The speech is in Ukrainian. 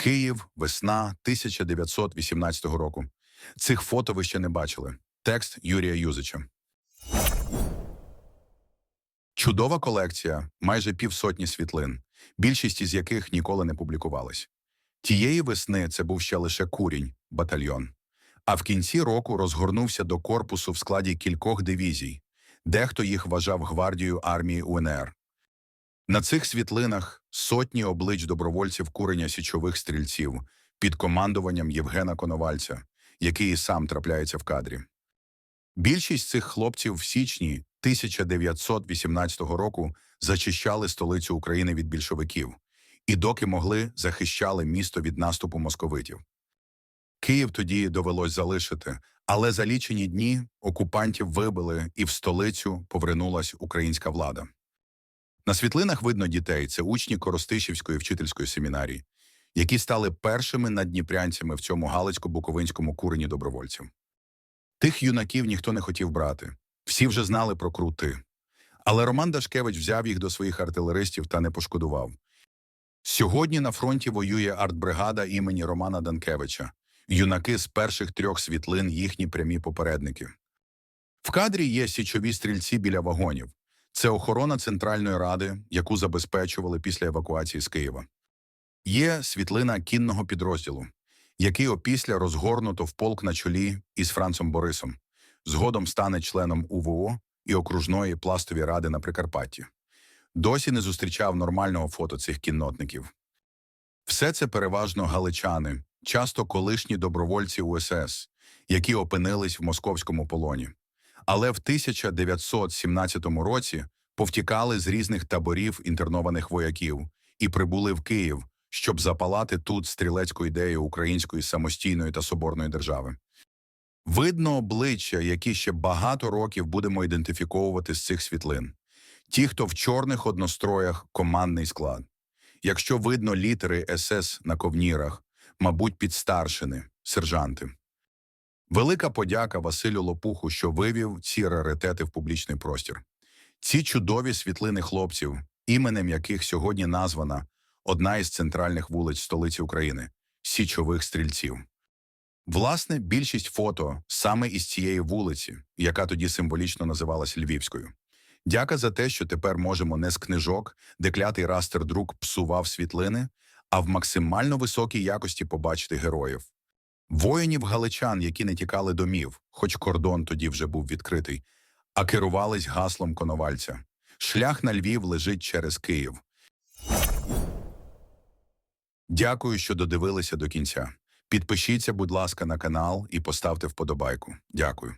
Київ, весна 1918 року. Цих фото ви ще не бачили. Текст Юрія Юзича. Чудова колекція, майже півсотні світлин, більшість із яких ніколи не публікувались. Тієї весни це був ще лише курінь, батальйон. А в кінці року розгорнувся до корпусу в складі кількох дивізій. Дехто їх вважав гвардією армії УНР. На цих світлинах сотні облич добровольців курення січових стрільців під командуванням Євгена Коновальця, який і сам трапляється в кадрі. Більшість цих хлопців в січні 1918 року зачищали столицю України від більшовиків і доки могли, захищали місто від наступу московитів. Київ тоді довелось залишити, але за лічені дні окупантів вибили і в столицю повернулась українська влада. На світлинах видно дітей це учні Коростишівської вчительської семінарії, які стали першими наддніпрянцями в цьому галицько-буковинському курені добровольців. Тих юнаків ніхто не хотів брати, всі вже знали про крути. Але Роман Дашкевич взяв їх до своїх артилеристів та не пошкодував. Сьогодні на фронті воює артбригада імені Романа Данкевича, юнаки з перших трьох світлин їхні прямі попередники. В кадрі є січові стрільці біля вагонів. Це охорона Центральної Ради, яку забезпечували після евакуації з Києва. Є світлина кінного підрозділу, який опісля розгорнуто в полк на чолі із Францом Борисом. Згодом стане членом УВО і окружної пластової ради на Прикарпатті. Досі не зустрічав нормального фото цих кіннотників. Все це переважно галичани, часто колишні добровольці УСС, які опинились в московському полоні. Але в 1917 році повтікали з різних таборів інтернованих вояків і прибули в Київ, щоб запалати тут стрілецьку ідею української самостійної та соборної держави. Видно обличчя, які ще багато років будемо ідентифіковувати з цих світлин. Ті, хто в чорних одностроях командний склад. Якщо видно літери СС на ковнірах, мабуть, підстаршини, сержанти. Велика подяка Василю Лопуху, що вивів ці раритети в публічний простір. Ці чудові світлини хлопців, іменем яких сьогодні названа одна із центральних вулиць столиці України Січових стрільців. Власне, більшість фото саме із цієї вулиці, яка тоді символічно називалась Львівською. Дяка за те, що тепер можемо не з книжок, де клятий растер друк псував світлини, а в максимально високій якості побачити героїв. Воїнів галичан, які не тікали домів, хоч кордон тоді вже був відкритий, а керувались гаслом Коновальця. Шлях на Львів лежить через Київ. Дякую, що додивилися до кінця. Підпишіться, будь ласка, на канал і поставте вподобайку. Дякую.